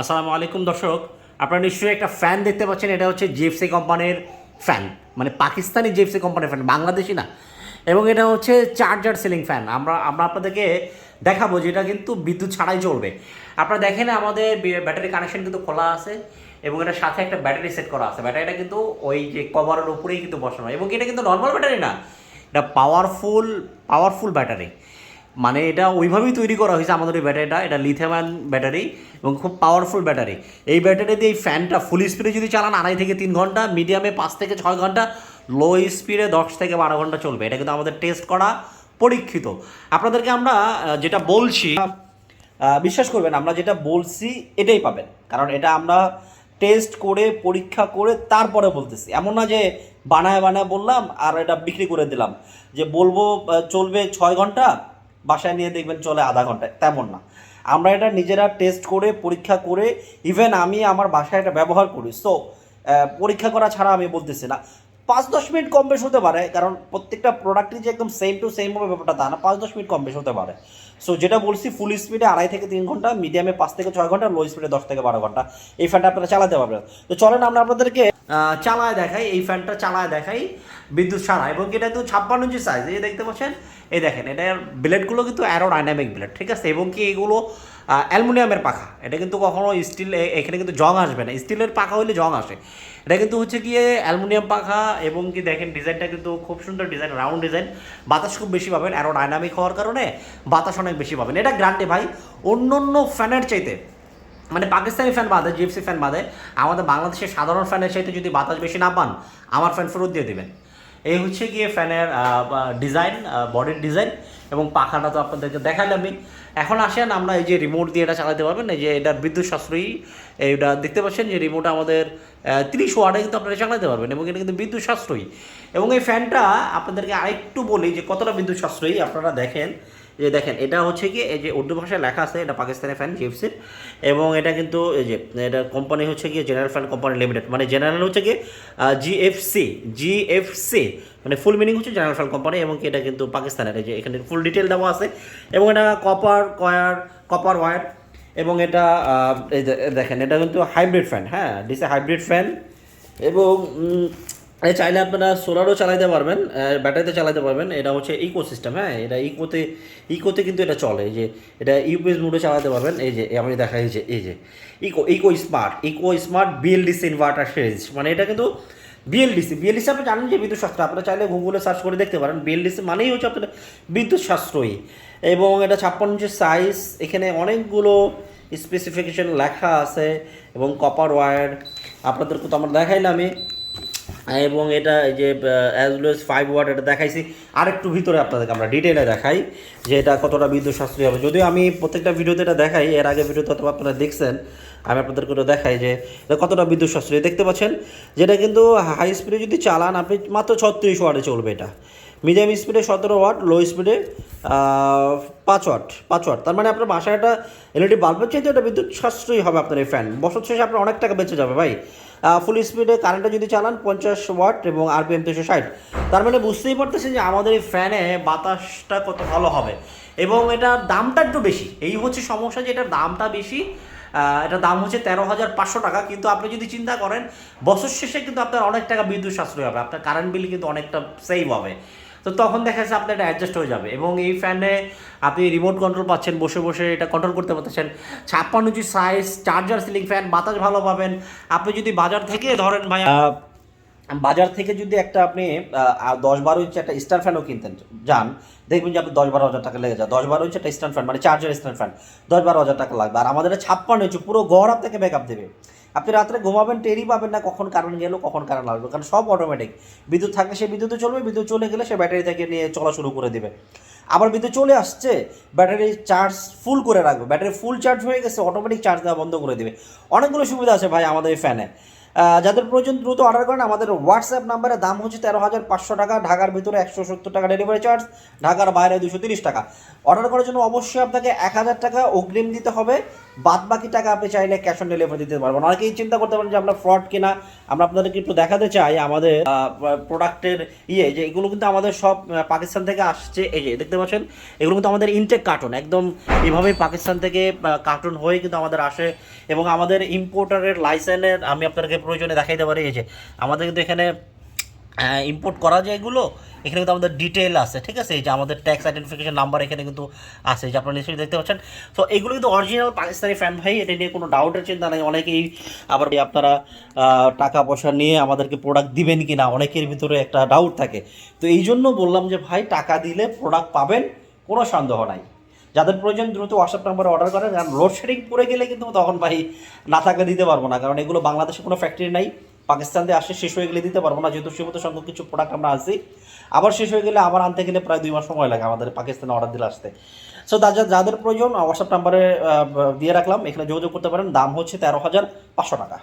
আসসালামু আলাইকুম, দর্শক। আপনারা নিশ্চয়ই একটা ফ্যান দেখতে পাচ্ছেন, এটা হচ্ছে জিএফসি কোম্পানির ফ্যান মানে পাকিস্তানি জিএফসি কোম্পানির ফ্যান বাংলাদেশি না। এবং এটা হচ্ছে চার্জার সিলিং ফ্যান আমরা আমরা আপনাদেরকে দেখাবো যে এটা কিন্তু বিদ্যুৎ ছাড়াই চলবে। আপনারা দেখেন আমাদের ব্যাটারি কানেকশন কিন্তু খোলা আছে, এবং এটার সাথে একটা ব্যাটারি সেট করা আছে। ব্যাটারিটা কিন্তু ওই যে কভারের উপরেই কিন্তু বসানো এবং এটা কিন্তু নর্মাল ব্যাটারি না, এটা পাওয়ারফুল পাওয়ারফুল ব্যাটারি। মানে এটা ওইভাবেই তৈরি করা হয়েছে আমাদের এই ব্যাটারিটা। এটা লিথিয়াম ব্যাটারি এবং খুব পাওয়ারফুল ব্যাটারি। এই ব্যাটারি দিয়ে এই ফ্যানটা ফুল স্পিডে যদি চালান, আড়াই থেকে তিন ঘণ্টা মিডিয়ামে পাঁচ থেকে ছয় ঘণ্টা লো স্পিডে দশ থেকে বারো ঘণ্টা চলবে। এটা কিন্তু আমাদের টেস্ট করা পরীক্ষিত। আপনাদেরকে আমরা যেটা বলছি বিশ্বাস করবেন, আমরা যেটা বলছি এটাই পাবেন। কারণ এটা আমরা টেস্ট করে, পরীক্ষা করে, তারপরে বলতেছি। এমন না যে বানায় বানায় বললাম আর এটা বিক্রি করে দিলাম। যে বলব চলবে ছয় ঘণ্টা বাসায় নিয়ে দেখবেন চলে আধা ঘন্টায়। তেমন না। আমরা এটা নিজেরা টেস্ট করে, পরীক্ষা করে ইভেন আমি আমার বাসায় এটা ব্যবহার করি। সো পরীক্ষা করা ছাড়া আমি বলতেছি না। পাঁচ দশ মিনিট কম বেশ হতে পারে, কারণ প্রত্যেকটা প্রোডাক্টই যে একদম সেম টু সেম হবে ব্যাপারটা তা না। পাঁচ দশ মিনিট কম বেশ হতে পারে। সো যেটা বলছি ফুল স্পিডে আড়াই থেকে তিন ঘণ্টা মিডিয়ামে পাঁচ থেকে ছয় ঘণ্টা লো স্পিডে দশ থেকে বারো ঘণ্টা। এই ফ্যানটা আপনারা চালাতে পারবেন। তো চলেন আমরা আপনাদেরকে চালায় দেখাই, এই ফ্যানটা চালায় দেখাই, বিদ্যুৎ ছাড়া এবং এটা কিন্তু ছাপ্পান্ন ইঞ্চি সাইজ এই দেখতে পাচ্ছেন? এই দেখেন এটার ব্লেডগুলো কিন্তু অ্যারো ডাইনামিক ব্লেড ঠিক আছে? এবং কি এগুলো অ্যালুমিনিয়ামের পাখা, এটা কিন্তু কখনো স্টিল এখানে কিন্তু জং আসবে না। স্টিলের পাখা হলে জং আসে। এটা কিন্তু হচ্ছে গিয়ে অ্যালুমিনিয়াম পাখা, এবং কি দেখেন, ডিজাইনটা কিন্তু খুব সুন্দর ডিজাইন রাউন্ড ডিজাইন। বাতাস খুব বেশি পাবেন অ্যারো ডাইনামিক হওয়ার কারণে বাতাস অনেক বেশি পাবেন। এটা গ্রান্টে ভাই অন্য অন্য ফ্যানের চাইতে মানে পাকিস্তানি ফ্যান বাদে জিএফসি ফ্যান বাদে, আমাদের বাংলাদেশের সাধারণ ফ্যানের সাথে যদি বাতাস বেশি না পান, আমার ফ্যান ফেরত দিয়ে দেবেন। এই হচ্ছে গিয়ে ফ্যানের ডিজাইন বডির ডিজাইন এবং পাখাটা তো আপনাদেরকে দেখালে দেখালামই এখন আসেন আমরা এই যে রিমোট দিয়ে এটা চালাতে পারবেন, এই যে এটার বিদ্যুৎ সাশ্রয়ী, এইটা দেখতে পাচ্ছেন যে রিমোট আমাদের তিরিশ ওয়ার্ডে কিন্তু আপনারা চালাতে পারবেন এবং এটা কিন্তু বিদ্যুৎ সাশ্রয়ী। এবং এই ফ্যানটা আপনাদেরকে আরেকটু বলি যে কতটা বিদ্যুৎ সাশ্রয়ী আপনারা দেখেন। যে দেখেন, এটা হচ্ছে কি, এই যে উর্দু ভাষায় লেখা আছে, এটা পাকিস্তানি ফ্যান জিএফসির এবং এটা কিন্তু এই যে, এটা কোম্পানি হচ্ছে গিয়ে জেনারেল ফ্যান কোম্পানি লিমিটেড মানে জেনারেল হচ্ছে কি জিএফসি জিএফসি মানে ফুল মিনিং হচ্ছে জেনারেল ফ্যান কোম্পানি এবং এটা কিন্তু পাকিস্তানের। এই যে এখানে ফুল ডিটেল দেওয়া আছে। এবং এটা কপার কয়ার কপার ওয়ার এবং এটা দেখেন, এটা কিন্তু হাইব্রিড ফ্যান হ্যাঁ ডিসে হাইব্রিড ফ্যান এবং চাইলে আপনারা সোলারও চালাইতে পারবেন ব্যাটারিতে চালাতে পারবেন। এটা হচ্ছে ইকো সিস্টেম হ্যাঁ? এটা ইকোতে ইকোতে কিন্তু এটা চলে। যে, এটা ইউপিএস মোডে চালাতে পারবেন। এই যে, আমি দেখাই এই যে এই যে eco eco smart eco smart BLDC inverter series মানে এটা কিন্তু বিএলডিসি বিএলডিসি আপনি জানেন যে বিদ্যুৎ সাশ্রয় আপনারা চাইলে গুগলে সার্চ করে দেখতে পারেন। বিএলডিসি মানেই হচ্ছে আপনার বিদ্যুৎ সাশ্রয়ী এবং এটা ছাপ্পান্ন ইঞ্চের সাইজ এখানে অনেকগুলো স্পেসিফিকেশন লেখা আছে। এবং কপার ওয়্যার আপনাদেরকে তো আমরা দেখাইলামই। এবং এটা যে as well S five watt এটা দেখাইছি। আরেকটু ভিতরে আপনাদেরকে আমরা ডিটেলে দেখাই যে এটা কতটা বিদ্যুৎ সাশ্রয়ী হবে। যদিও আমি প্রত্যেকটা ভিডিওতে এটা দেখাই, এর আগে ভিডিওতে হয়তো আপনারা দেখছেন, আমি আপনাদেরকে ওটা দেখাই যে এটা কতটা বিদ্যুৎ সাশ্রয়ী দেখতে পাচ্ছেন যেটা কিন্তু হাই স্পিডে যদি চালান, আপনি মাত্র ছত্রিশ ওয়াটে চলবে এটা। মিডিয়াম স্পিডে সতেরো ওয়াট লো স্পিডে পাঁচ ওয়াট পাঁচ ওয়াট তার মানে আপনার বাসায় একটা এলইডি বাল্বের চাইতে এটা বিদ্যুৎ সাশ্রয়ী হবে আপনার এই ফ্যান বছর শেষে আপনার অনেক টাকা বেঁচে যাবে ভাই। ফুল স্পিডে কারেন্টে যদি চালান পঞ্চাশ ওয়াট এবং আরপিএম দুশো ষাট। তার মানে বুঝতেই পারতেছেন যে আমাদের এই ফ্যানে বাতাসটা কত ভালো হবে। এবং এটার দামটা একটু বেশি। এই হচ্ছে সমস্যা যে এটার দামটা বেশি এটা দাম হচ্ছে তেরো হাজার পাঁচশো টাকা। কিন্তু আপনি যদি চিন্তা করেন, বছর শেষে কিন্তু আপনার অনেক টাকা বিদ্যুৎ সাশ্রয় হবে। আপনার কারেন্ট বিল কিন্তু অনেকটা সেভ হবে। তো তখন দেখা যাচ্ছে আপনার এটা অ্যাডজাস্ট হয়ে যাবে এবং এই ফ্যানে আপনি রিমোট কন্ট্রোল পাচ্ছেন, বসে বসে এটা কন্ট্রোল করতে পারতেছেন। ছাপ্পান্ন inch size charger ceiling fan বাতাস ভালো পাবেন। আপনি যদি বাজার থেকে ধরেন ভাই বাজার থেকে যদি একটা আপনি দশ বারো ইঞ্চি একটা স্টার ফ্যানও কিনতেন, যান, দেখবেন যে আপনি দশ বারো হাজার টাকা লেগে যায়। দশ বারো ইঞ্চি একটা স্ট্যান্ড ফ্যান মানে চার্জার স্ট্যান্ড ফ্যান দশ বারো হাজার টাকা লাগবে। আর আমাদের ছাপ্পান্ন ইঞ্চি, পুরো গড় আপনাকে ব্যাক আপ দেবে। আপনি রাত্রে ঘুমাবেন টেরই পাবেন না, কখন কারেন্ট গেল, কখন কারেন্ট লাগবে কারণ সব অটোমেটিক বিদ্যুৎ থাকলে সে বিদ্যুতে চলবে, বিদ্যুৎ চলে গেলে সে ব্যাটারি থেকে নিয়ে চলা শুরু করে দেবে। আবার বিদ্যুৎ চলে আসছে ব্যাটারি চার্জ ফুল করে রাখবে। ব্যাটারি ফুল চার্জ হয়ে গেছে অটোমেটিক চার্জ দেওয়া বন্ধ করে দেবে। অনেকগুলো সুবিধা আছে ভাই আমাদের এই ফ্যানে যাদের প্রয়োজন দ্রুত অর্ডার করেন, আমাদের হোয়াটসঅ্যাপ নাম্বারের দাম হচ্ছে তেরো হাজার পাঁচশো টাকা, ঢাকার ভিতরে একশো সত্তর টাকা ডেলিভারি চার্জ ঢাকার বাইরে দুশো তিরিশ টাকা। অর্ডার করার জন্য অবশ্যই আপনাকে এক হাজার টাকা অগ্রিম দিতে হবে। বাদ বাকি টাকা আপনি চাইলে ক্যাশ অন ডেলিভারি দিতে পারবেন। অনেকেই চিন্তা করতে পারেন যে আমরা ফ্রড কিনা। আমরা আপনাদেরকে একটু দেখাতে চাই আমাদের প্রোডাক্টের ইয়ে যে এগুলো কিন্তু আমাদের সব পাকিস্তান থেকে আসছে। এই যে, দেখতে পাচ্ছেন? এগুলো কিন্তু আমাদের ইনটেক কার্টুন একদম এভাবেই পাকিস্তান থেকে কার্টুন হয়ে কিন্তু আমাদের আসে। এবং আমাদের ইম্পোর্টারের লাইসেন্সের আমি আপনাদেরকে প্রয়োজনে দেখাইতে পারি। এই যে, আমাদের কিন্তু এখানে ইম্পোর্ট করা যায় এগুলো, এখানে কিন্তু আমাদের ডিটেল আছে, ঠিক আছে? এই যে আমাদের ট্যাক্স আইডেন্টিফিকেশন নাম্বার এখানে কিন্তু আছে যে আপনারা নিশ্চয়ই দেখতে পাচ্ছেন। তো এগুলো কিন্তু অরিজিনাল পাকিস্তানি ফ্যান ভাই, এটা নিয়ে কোনো ডাউটের চিন্তা নেই। অনেকেই আবার আপনারা টাকা পয়সা নিয়ে আমাদেরকে প্রোডাক্ট দিবেন কি না অনেকের ভিতরে একটা ডাউট থাকে। তো এই জন্য বললাম যে ভাই, টাকা দিলে প্রোডাক্ট পাবেন, কোনো সন্দেহ নাই। যাদের প্রয়োজন দ্রুত হোয়াটসঅ্যাপ নাম্বারে অর্ডার করেন, কারণ লোডশেডিং পড়ে গেলে কিন্তু তখন ভাই না থাকলে দিতে পারব না। কারণ এগুলো বাংলাদেশে কোনো ফ্যাক্টরি নাই, পাকিস্তান দিয়ে আসে, শেষ হয়ে গেলে দিতে পারব না। যেহেতু সীমিত সংখ্যক কিছু প্রোডাক্ট আমরা আসি আবার শেষ হয়ে গেলে আবার আনতে গেলে প্রায় দুই মাস সময় লাগে আমাদের পাকিস্তানে অর্ডার দিলে আসতে। সো যাদের যাদের প্রয়োজন হোয়াটসঅ্যাপ নাম্বারে দিয়ে রাখলাম। এখানে যোগাযোগ করতে পারেন, দাম হচ্ছে তেরো হাজার পাঁচশো টাকা।